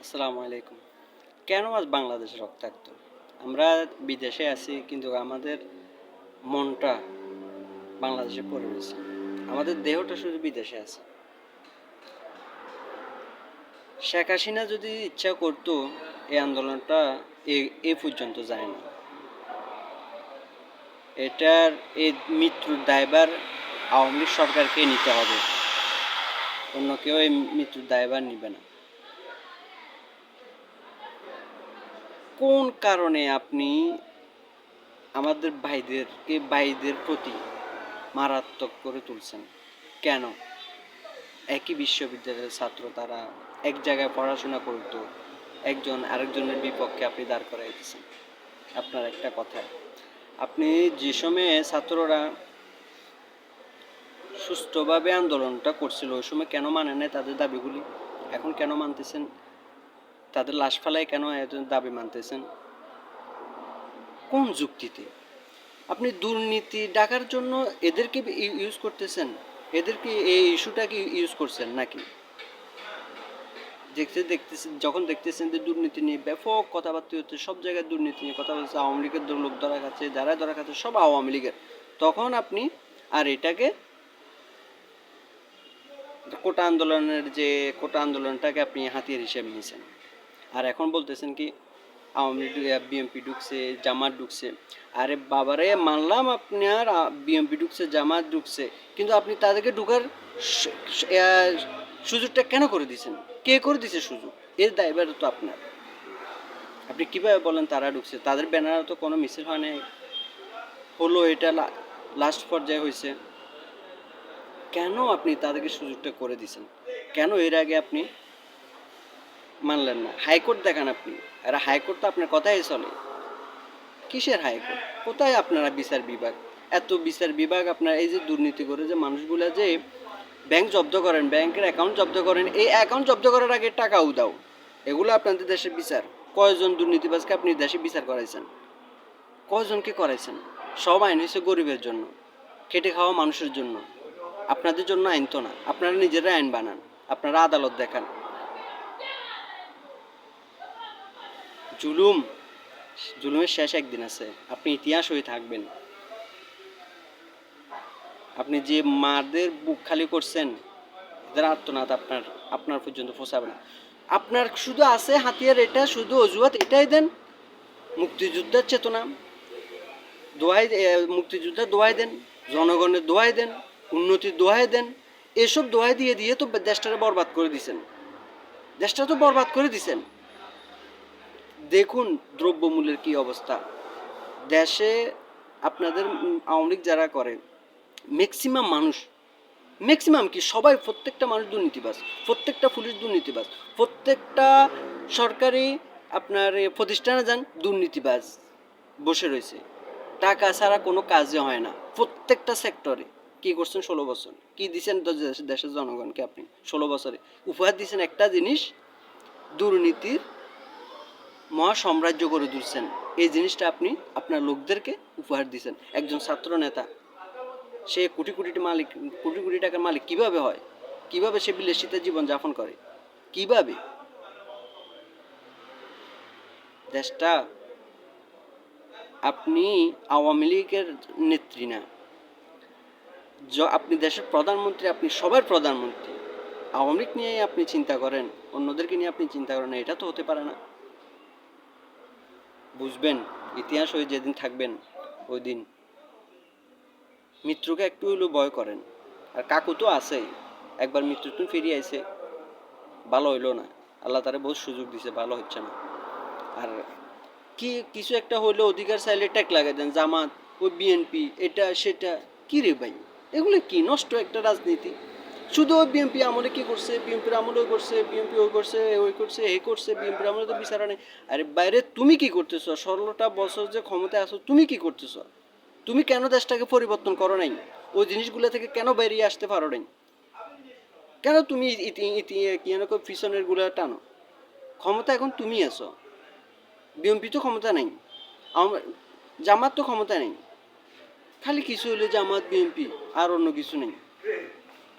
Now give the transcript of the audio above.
আসসালামু আলাইকুম। কেন আজ বাংলাদেশে রক্তাক্ত? আমরা বিদেশে আছি, কিন্তু আমাদের মনটা বাংলাদেশে পড়ে রয়েছে। আমাদের দেহটা শুধু বিদেশে আছে। শেখ হাসিনা যদি ইচ্ছা করতো, এই আন্দোলনটা এ- পর্যন্ত যায় না এটার এই মৃত্যুর দায়ভার আওয়ামী লীগ সরকারকে নিতে হবে। অন্য কেউ এই মৃত্যুর দায়ভার নিবে না। কোন কারণে আপনি আমাদের ভাইদেরকে, ভাইদের প্রতি মারাত্মক করে তুলছেন? কেন? একই বিশ্ববিদ্যালয়ের ছাত্র, তারা এক জায়গায় পড়াশোনা করতো, একজন আরেকজনের বিপক্ষে আপনি দাঁড় করাই দিচ্ছেন আপনার একটা কথা, আপনি যে সময়ে ছাত্ররা সুস্থভাবে আন্দোলনটা করছিল, ওই সময় কেন মানে নাই তাদের দাবিগুলি? এখন কেন মানতেছেন? তাদের লাশ ফালায় কেন দাবি মানতেছেন? কোন যুক্তিতে? আপনি দুর্নীতি ডাকার জন্য এদেরকে ইউজ করতেছেন? এদেরকে এই ইস্যুটাকে ইউজ করছেন নাকি? দেখতে দেখতেছেন যখন দেখতেছেন যে দুর্নীতি নিয়ে ব্যাপক কথাবার্তা হচ্ছে, সব জায়গায় দুর্নীতি নিয়ে কথা বলছে, আওয়ামী লীগের লোক ধরা খাচ্ছে যারা ধরা খাচ্ছে, সব আওয়ামী লীগের। তখন আপনি, আর এটাকে কোটা আন্দোলনের যে কোটা আন্দোলনটাকে আপনি হাতিয়ার হিসেবে নিয়েছেন। আর এখন বলতেছেন কি, আওয়ামী লীগ বিএমপি ঢুকছে, জামাত ঢুকছে। আরে বাবারে, মানলাম আপনার বিএমপি ঢুকছে, জামাত ঢুকছে, কিন্তু আপনি তাদেরকে ঢুকার সুযোগটা কেন করে দিয়েছেন কে করে দিছে সুযোগ? এর দায়ভার তো আপনার। আপনি কীভাবে বলেন তারা ঢুকছে? তাদের ব্যানারে তো কোনো মিছিল হয় নাই। হলো এটা লাস্ট পর্যায়ে হয়েছে কেন আপনি তাদেরকে সুযোগটা করে দিয়েছেন কেন এর আগে আপনি মানলেন না। হাইকোর্ট দেখান আপনি। আর হাইকোর্ট তো আপনার কথাই চলে। কিসের হাইকোর্ট? কোথায় আপনারা বিচার বিভাগ? এত বিচার বিভাগ আপনার এই যে দুর্নীতি করে যে মানুষগুলা যে ব্যাংক জব্দ করেন, ব্যাংকের অ্যাকাউন্ট জব্দ করেন, এই অ্যাকাউন্ট জব্দ করার আগে টাকা উদাও এগুলো আপনাদের দেশের বিচার। কয়জন দুর্নীতিবাজকে আপনি দেশে বিচার করাইছেন? কয়জনকে করাইছেন? সব আইন হয়েছে গরিবের জন্য, খেটে খাওয়া মানুষের জন্য। আপনাদের জন্য আইন তো না। আপনারা নিজেরা আইন বানান। আপনারা আদালত দেখান। জুলুম, জুলুমের শেষ একদিন আছে। আপনি ইতিহাস হয়ে থাকবেন। আপনি যে মাদের বুক খালি করছেন, এদের আত্মনাথ আপনার আপনার পর্যন্ত পৌঁছাবে না। আপনার শুধু আছে হাতিয়ার, এটা শুধু অজুহাত, এটাই দেন। মুক্তিযুদ্ধের চেতনা। দোয়াই মুক্তিযুদ্ধের দোয়াই দেন, জনগণের দোয়াই দেন, উন্নতির দোয়াই দেন। এসব দোয়াই দিয়ে দিয়ে তো দেশটারে বরবাদ করে দিছেন। দেশটা তো বরবাদ করে দিছেন। দেখুন দ্রব্যমূল্যের কি অবস্থা। দেশে আপনাদের আওয়ামী লীগ যারা করে ম্যাক্সিমাম মানুষ ম্যাক্সিমাম কি সবাই, প্রত্যেকটা মানুষ দুর্নীতিবাজ, প্রত্যেকটা পুলিশ দুর্নীতিবাজ, প্রত্যেকটা সরকারি আপনার প্রতিষ্ঠানে যান দুর্নীতিবাজ বসে রয়েছে। টাকা ছাড়া কোনো কাজে হয় না। প্রত্যেকটা সেক্টরে কি করছেন ষোলো বছর? কি দিচ্ছেন দেশের জনগণকে আপনি? ষোলো বছরে উপহার দিচ্ছেন একটা জিনিস, দুর্নীতির মহা সাম্রাজ্য করে তুলছেন। এই জিনিসটা আপনি আপনার লোকদেরকে উপহার দিচ্ছেন একজন ছাত্র নেতা, সে কোটি কোটি মালিক, কোটি কোটি টাকার মালিক কীভাবে হয়? কীভাবে সে বিলাসিত জীবন যাপন করে? কীভাবে? দেশটা আপনি আওয়ামী লীগের নেত্রী না। য- আপনি দেশের প্রধানমন্ত্রী, আপনি সবার প্রধানমন্ত্রী। আওয়ামী লীগ নিয়ে আপনি চিন্তা করেন, অন্যদেরকে নিয়ে আপনি চিন্তা করেন এটা তো হতে পারে না। বুঝবেন, ইতিহাস হয়ে যেদিন থাকবেন, ওই দিন। মৃত্যুকে একটু হলেও ভয় করেন। আর কাকু তো আছেই। একবার মৃত্যু তুমি ফিরিয়ে আইছে। ভালো হইল না। আল্লাহ তারে বহুত সুযোগ দিছে, ভালো হচ্ছে না। আর কি, কিছু একটা হইলে, অধিকার চাইলে ট্যাক লাগাই দেন, জামাত, ওই বিএনপি এটা, সেটা, কি রে ভাই? এগুলো কি? নষ্ট একটা রাজনীতি। শুধু ওই বিএনপি আমলে কি করছে? বিএনপির আমলে করছে বিএনপি ওই করছে ওই করছে এই করছে বিএনপির আমলে তো বিচারা নেই। আরে বাইরে তুমি কি করতেছো? ষোলোটা বছর যে ক্ষমতায় আছো, তুমি কি করতেছো? তুমি কেন দেশটাকে পরিবর্তন করো নাই? ওই জিনিসগুলো থেকে কেন বেরিয়ে আসতে পারো নাই? কেন তুমি ইতি ইতি কি যেন কই পিছনেরগুলা টানো? ক্ষমতা এখন তুমি আছো। বিএনপি তো ক্ষমতা নেই। জামাত তো ক্ষমতা নেই। খালি কিছু হলে জামাত বিএনপি আর অন্য কিছু নেই।